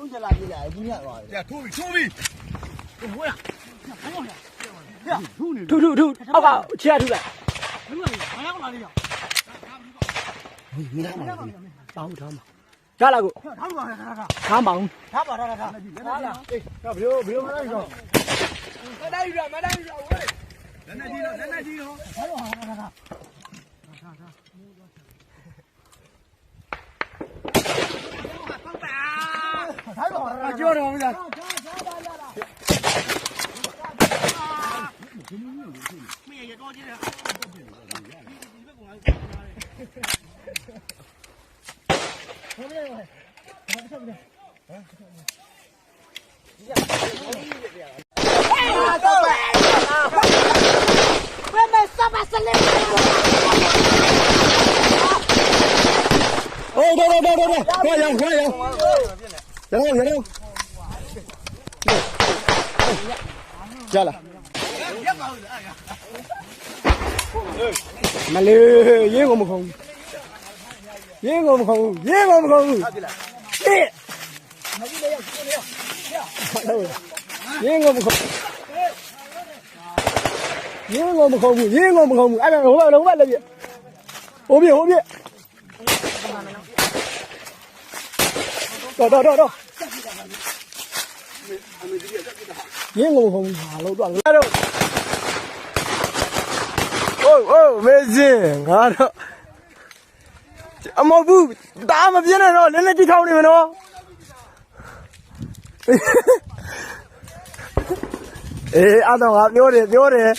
တုံးကြလာပြီလားဒီညသွားတယ်။ထိုးပြီထိုးပြီဟိုရဟိုရရထူးနေထုထုထုအောက်ကချရထုလိုက်လူကဘာရောက်လာလဲရောမင်းသားမတောင်းထားမှာရလာကိုထားပါထားထားထားမအောင်ထားပါထားထားထားထားလားအေးဘယ်လိုဘယ်လိုမလိုက်တော့မတိုင်းရမတိုင်းရဝဲ။လက်နဲ့ကြီးတော့လက်နဲ့ကြီးတော့ထားပါထားထားထား 啊就是我们俩加油加油加油加油加油 ရတော့ရတော့ရလာမလေးရေးကုန်မကုန်ရေးကုန်မကုန်ရေးကုန်မကုန်တိရေးကုန်မကုန်ရေးကုန်မကုန်ဘူးရေးကုန်မကုန်ဘူးအဲ့ဒါဟိုဘက်လုံးဘက်လည်းပြဟိုပြဟိုပြတော်တော်တော် ရင်းကိုခုံဟာလို့တော့ငါတော့โอ้โอ้မေဇင်ငါတော့အမဟုတ်ဘူးတားမပြင်းနဲ့တော့နည်းနည်းတိထောင်နေမယ်နော်အေးအဲ့တော့ငါပြောတယ်ပြောတယ်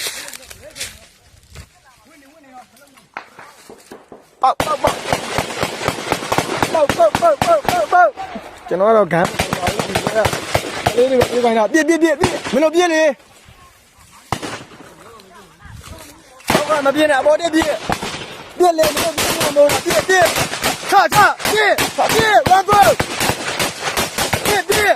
ပေါက်ပေါက်ပေါက်ပေါက်ပေါက်ပေါက်ပေါက်ပေါက်ပေါက်ကျွန်တော်ကတော့ဂမ်း အေးဒီဒီခိုင်းတာပြစ်ပြစ်ပြစ်မင်းတို့ပြစ်လေဟုတ်ကဲ့မပြစ်နဲ့အပေါ်တက်ပြစ်ပြစ်လေမင်းတို့ပြစ်လို့မလို့ပြစ်ပြစ်ခါခါပြစ်ပြစ်ဝတ်ကောပြစ်ပြစ်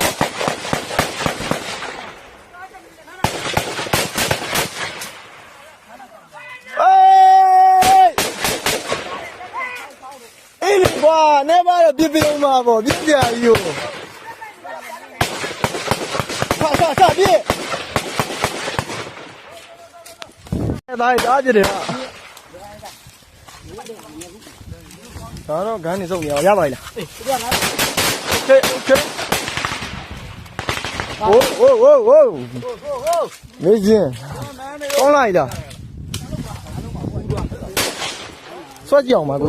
အေးလေကွာနေပါတော့ပြစ်ပြုံးမှာပေါ့ပြစ်ကြရည်ရော 下下下地。在哪里打击你了来了赶紧走你压到一点对随便来这哦。没劲。刚来的。点脚嘛都。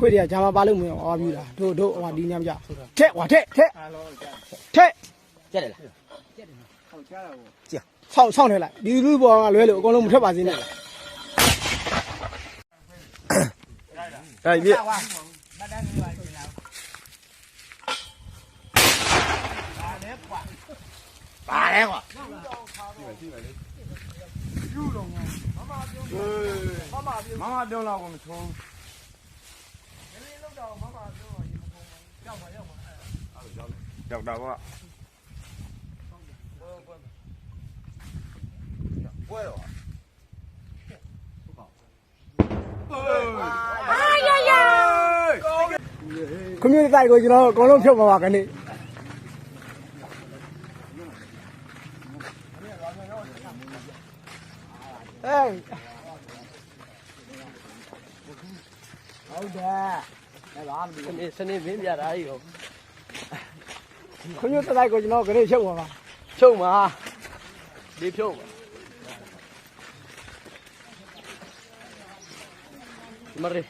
ခွေးတွေကဂျာမပါလို့မရအောင်အားပြူတာတို့တို့ဟိုဒီညမ်းကြထက်ဟွာထက်ထက်ထက်ကျက်တယ်လားဆောက်ဆောက်နေလိုက်ဒီလူပေါ်ကလွဲလို့အကုန်လုံးမထက်ပါစေနဲ့အဲ့ပြပါတယ်ကွာမမပြောလောက်ကိုမထုံး။ရောက်တာပေါ့။ပွဲတော့ကွန်မြူနတီကိုကျွန်တော်အကုန်လုံးဖြုတ်မှာပါ Đọc đọc ạ. không như tay của chúng nó có lông thiệu mà cái này. ê. ấn đây. cái này cái này evim yer ayı yok. 朋友再来一你老哥来接我吧接我们啊别跳舞什么的